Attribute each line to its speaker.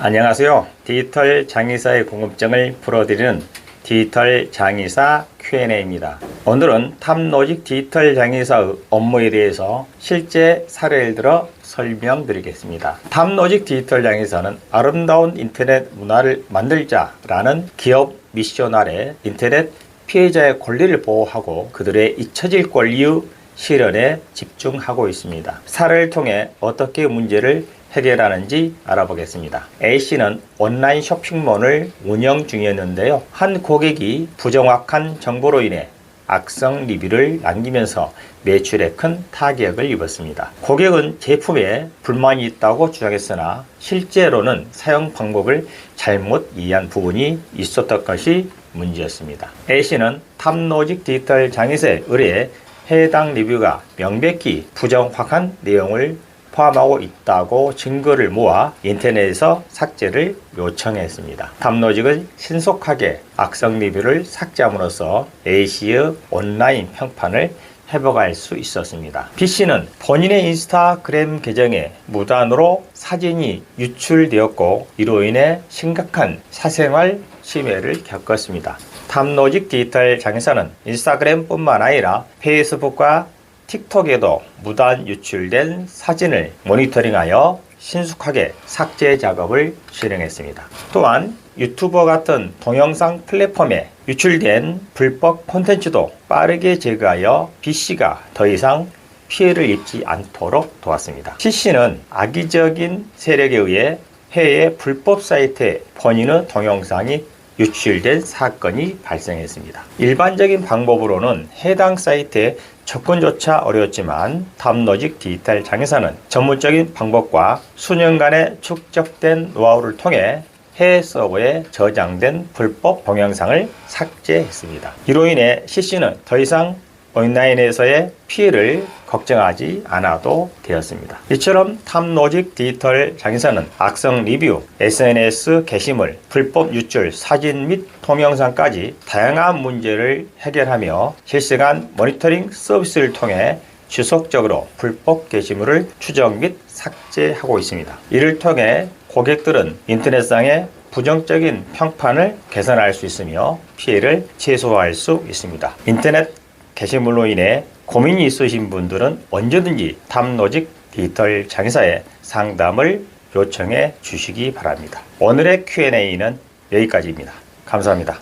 Speaker 1: 안녕하세요. 디지털 장의사의 궁금증을 풀어드리는 디지털 장의사 Q&A입니다. 오늘은 탑로직 디지털 장의사의 업무에 대해서 실제 사례를 들어 설명드리겠습니다. 탑로직 디지털 장의사는 아름다운 인터넷 문화를 만들자라는 기업 미션 아래 인터넷 피해자의 권리를 보호하고 그들의 잊혀질 권리의 실현에 집중하고 있습니다. 사례를 통해 어떻게 문제를 해결하는지 알아보겠습니다. A씨는 온라인 쇼핑몰을 운영 중이었는데요. 한 고객이 부정확한 정보로 인해 악성 리뷰를 남기면서 매출에 큰 타격을 입었습니다. 고객은 제품에 불만이 있다고 주장했으나 실제로는 사용 방법을 잘못 이해한 부분이 있었던 것이 문제였습니다. A씨는 탑로직 디지털 장에서의 의뢰에 해당 리뷰가 명백히 부정확한 내용을 포함하고 있다고 증거를 모아 인터넷에서 삭제를 요청했습니다. 탑로직은 신속하게 악성 리뷰를 삭제함으로써 A씨의 온라인 평판을 회복할 수 있었습니다. B씨는 본인의 인스타그램 계정에 무단으로 사진이 유출되었고 이로 인해 심각한 사생활 침해를 겪었습니다. 탑로직 디지털 장사는 인스타그램뿐만 아니라 페이스북과 틱톡에도 무단 유출된 사진을 모니터링하여 신속하게 삭제 작업을 실행했습니다. 또한 유튜버 같은 동영상 플랫폼에 유출된 불법 콘텐츠도 빠르게 제거하여 B씨가 더 이상 피해를 입지 않도록 도왔습니다. C씨는 악의적인 세력에 의해 해외 불법 사이트에 본인의 동영상이 유출된 사건이 발생했습니다. 일반적인 방법으로는 해당 사이트에 접근조차 어려웠지만 탑로직 디지털 장에서는 전문적인 방법과 수년간의 축적된 노하우를 통해 해외 서버에 저장된 불법 동영상을 삭제했습니다. 이로 인해 CC는 더 이상 온라인에서의 피해를 걱정하지 않아도 되었습니다. 이처럼 탑로직 디지털 장에서는 악성 리뷰, SNS 게시물, 불법 유출, 사진 및 동영상까지 다양한 문제를 해결하며 실시간 모니터링 서비스를 통해 지속적으로 불법 게시물을 추적 및 삭제하고 있습니다. 이를 통해 고객들은 인터넷상의 부정적인 평판을 개선할 수 있으며 피해를 최소화할 수 있습니다. 인터넷 게시물로 인해 고민이 있으신 분들은 언제든지 탑로직 디지털 장사에 상담을 요청해 주시기 바랍니다. 오늘의 Q&A는 여기까지입니다. 감사합니다.